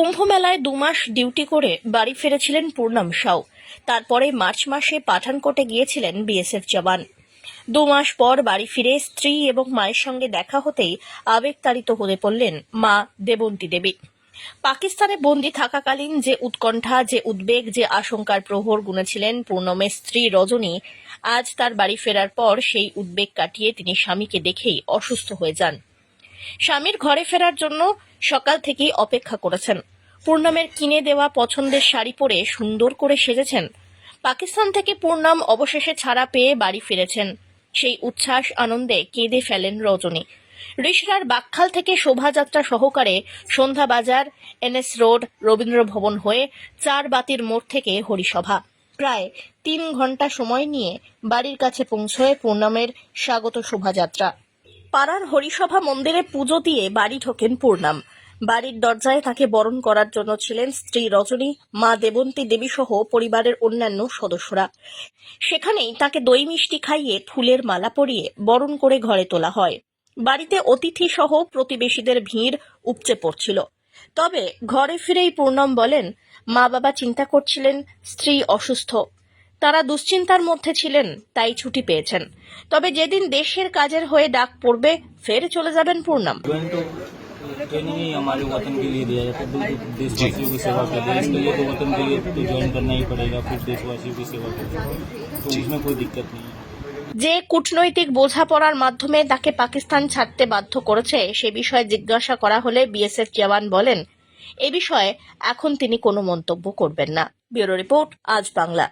কুম্ভ মেলায় দুমাস ডিউটি করে বাড়ি ফিরেছিলেন পূর্ণম সাউ। তারপরে মার্চ মাসে পাঠানকোটে গিয়েছিলেন বিএসএফ জওয়ান। দু মাস পর বাড়ি ফিরে স্ত্রী এবং মায়ের সঙ্গে দেখা হতেই আবেগতাড়িত হয়ে পড়লেন মা দেবন্তী দেবী। পাকিস্তানে বন্দী থাকাকালীন যে উৎকণ্ঠা, যে উদ্বেগ, যে আশঙ্কার প্রহর গুনেছিলেন পূর্ণমের স্ত্রী রজনী, আজ তার বাড়ি ফেরার পর সেই উদ্বেগ কাটিয়ে তিনি স্বামীকে দেখেই অসুস্থ হয়ে যান। স্বামীর ঘরে ফেরার জন্য সকাল থেকেই অপেক্ষা করেছেন। পূর্ণামের কিনে দেওয়া পছন্দের শাড়ি পরে সুন্দর করে সেজেছেন। পাকিস্তান থেকে পূর্ণাম অবশেষে ছাড়া পেয়ে বাড়ি ফিরেছেন। সেই উচ্ছ্বাস আনন্দে কেঁদে ফেলেন রজনী। রিসরার বাকখাল থেকে শোভাযাত্রা সহকারে সন্ধ্যা বাজার এনএস রোড, রবীন্দ্র ভবন হয়ে চার বাতির মোড় থেকে হরিসভা। প্রায় তিন ঘণ্টা সময় নিয়ে বাড়ির কাছে পৌঁছয় পূর্ণামের স্বাগত শোভাযাত্রা। পাড়ার হরিসভা মন্দিরে পুজো দিয়ে বাড়ি ঢোকেন পূর্ণাম। বাড়ির দরজায় তাকে বরণ করার জন্য ছিলেন স্ত্রী রজনী, মা দেবন্তী দেবী সহ পরিবারের অন্যান্য সদস্যরা। সেখানেই তাকে দই মিষ্টি খাইয়ে ফুলের মালা পরিয়ে বরণ করে ঘরে তোলা হয়। বাড়িতে অতিথি সহ প্রতিবেশীদের ভিড় উপচে পড়ছিল। তবে ঘরে ফিরেই পূর্ণম বলেন মা বাবা চিন্তা করছিলেন, স্ত্রী অসুস্থ। তারা দুশ্চিন্তার মধ্যে ছিলেন তাই ছুটি পেয়েছেন তবে যেদিন দেশের কাজের হয়ে ডাক পড়বে ফের চলে যাবেন পূর্ণম ज्वाइन तो ट्रेनिंग ही हमारे वतन के लिए दिया जाता है दे- देशवासियों की सेवा करते हैं इसके लिए तो वतन के लिए तो ज्वाइन करना ही पड़ेगा फिर देशवासियों की सेवा करते हैं तो उसमें कोई दिक्कत नहीं है যে কূটনৈতিক বোঝাপড়ার মাধ্যমে তাকে পাকিস্তান ছাড়তে বাধ্য করেছে সে বিষয়ে জিজ্ঞাসা করা হলে বিএসএফ জওয়ান বলেন এ বিষয়ে এখন তিনি কোনো মন্তব্য করবেন না ব্যুরো রিপোর্ট আজ বাংলা